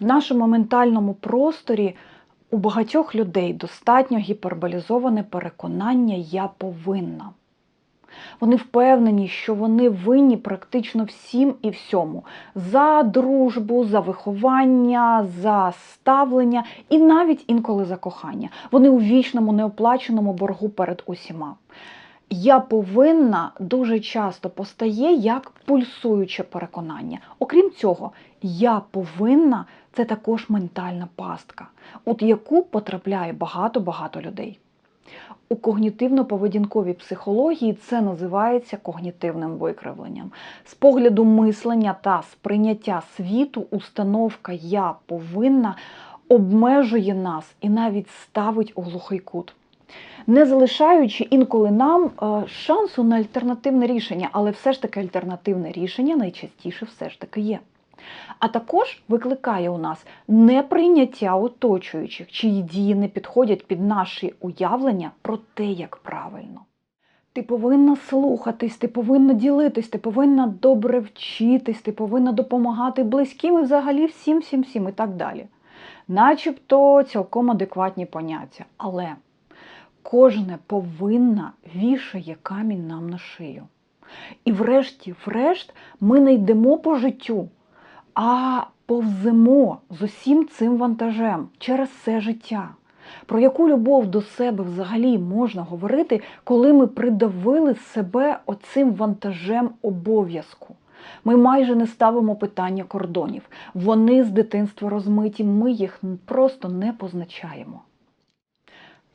В нашому ментальному просторі у багатьох людей достатньо гіперболізоване переконання я повинна. Вони впевнені, що вони винні практично всім і всьому за дружбу, за виховання, за ставлення і навіть інколи за кохання. Вони у вічному неоплаченому боргу перед усіма. Я повинна дуже часто постає як пульсуюче переконання. Окрім цього, я повинна це також ментальна пастка, от яку потрапляє багато-багато людей. У когнітивно-поведінковій психології це називається когнітивним викривленням. З погляду мислення та сприйняття світу установка Я повинна обмежує нас і навіть ставить у глухий кут. Не залишаючи інколи нам е, шансу на альтернативне рішення, але все ж таки альтернативне рішення найчастіше все ж таки є. А також викликає у нас неприйняття оточуючих, чиї дії не підходять під наші уявлення про те, як правильно. Ти повинна слухатись, ти повинна ділитись, ти повинна добре вчитись, ти повинна допомагати близьким і взагалі всім, всім, всім і так далі. Начебто цілком адекватні поняття. Але кожне повинна вішає камінь нам на шию. І врешті-врешт ми не йдемо по життю, а повземо з усім цим вантажем через все життя. Про яку любов до себе взагалі можна говорити, коли ми придавили себе оцим вантажем обов'язку? Ми майже не ставимо питання кордонів. Вони з дитинства розмиті, ми їх просто не позначаємо.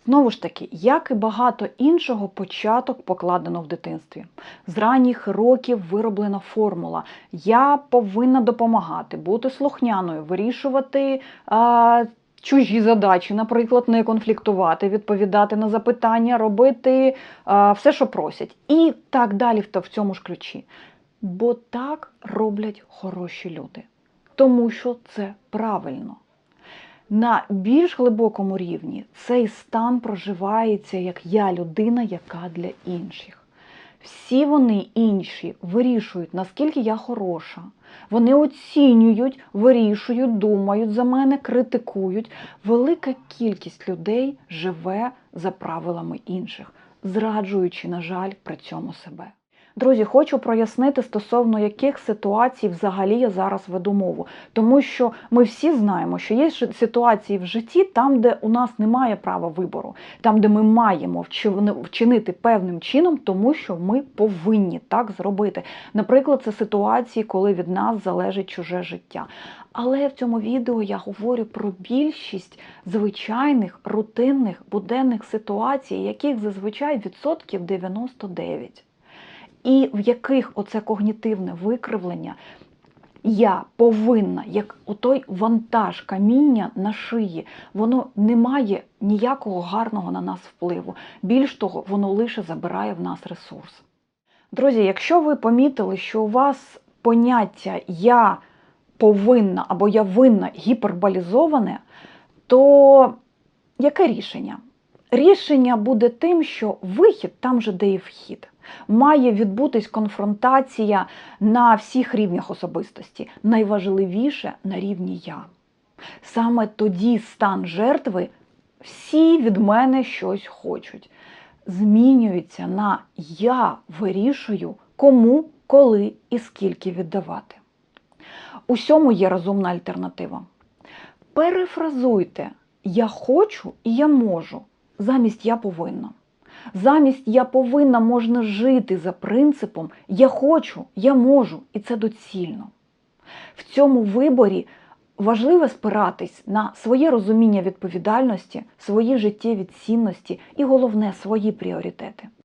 Знову ж таки, як і багато іншого, початок покладено в дитинстві. З ранніх років вироблена формула. Я повинна допомагати, бути слухняною, вирішувати а, чужі задачі, наприклад, не конфліктувати, відповідати на запитання, робити а, все, що просять. І так далі в цьому ж ключі. Бо так роблять хороші люди. Тому що це правильно. На більш глибокому рівні цей стан проживається як я людина, яка для інших. Всі вони інші вирішують, наскільки я хороша. Вони оцінюють, вирішують, думають за мене, критикують. Велика кількість людей живе за правилами інших, зраджуючи, на жаль, при цьому себе. Друзі, хочу прояснити стосовно яких ситуацій взагалі я зараз веду мову. Тому що ми всі знаємо, що є ситуації в житті, там, де у нас немає права вибору, там, де ми маємо вчинити певним чином, тому що ми повинні так зробити. Наприклад, це ситуації, коли від нас залежить чуже життя. Але в цьому відео я говорю про більшість звичайних рутинних буденних ситуацій, яких зазвичай відсотків 99 і в яких оце когнітивне викривлення я повинна, як отой вантаж каміння на шиї, воно не має ніякого гарного на нас впливу. Більш того, воно лише забирає в нас ресурс. Друзі, якщо ви помітили, що у вас поняття я повинна або я винна гіперболізоване, то яке рішення? Рішення буде тим, що вихід там же, де і вхід. Має відбутись конфронтація на всіх рівнях особистості. Найважливіше на рівні я. Саме тоді стан жертви всі від мене щось хочуть. Змінюється на я вирішую, кому, коли і скільки віддавати. Усьому є розумна альтернатива. Перефразуйте я хочу і я можу замість я повинна. Замість я повинна можна жити за принципом я хочу, я можу, і це доцільно. В цьому виборі важливо спиратись на своє розуміння відповідальності, свої життєві цінності і головне свої пріоритети.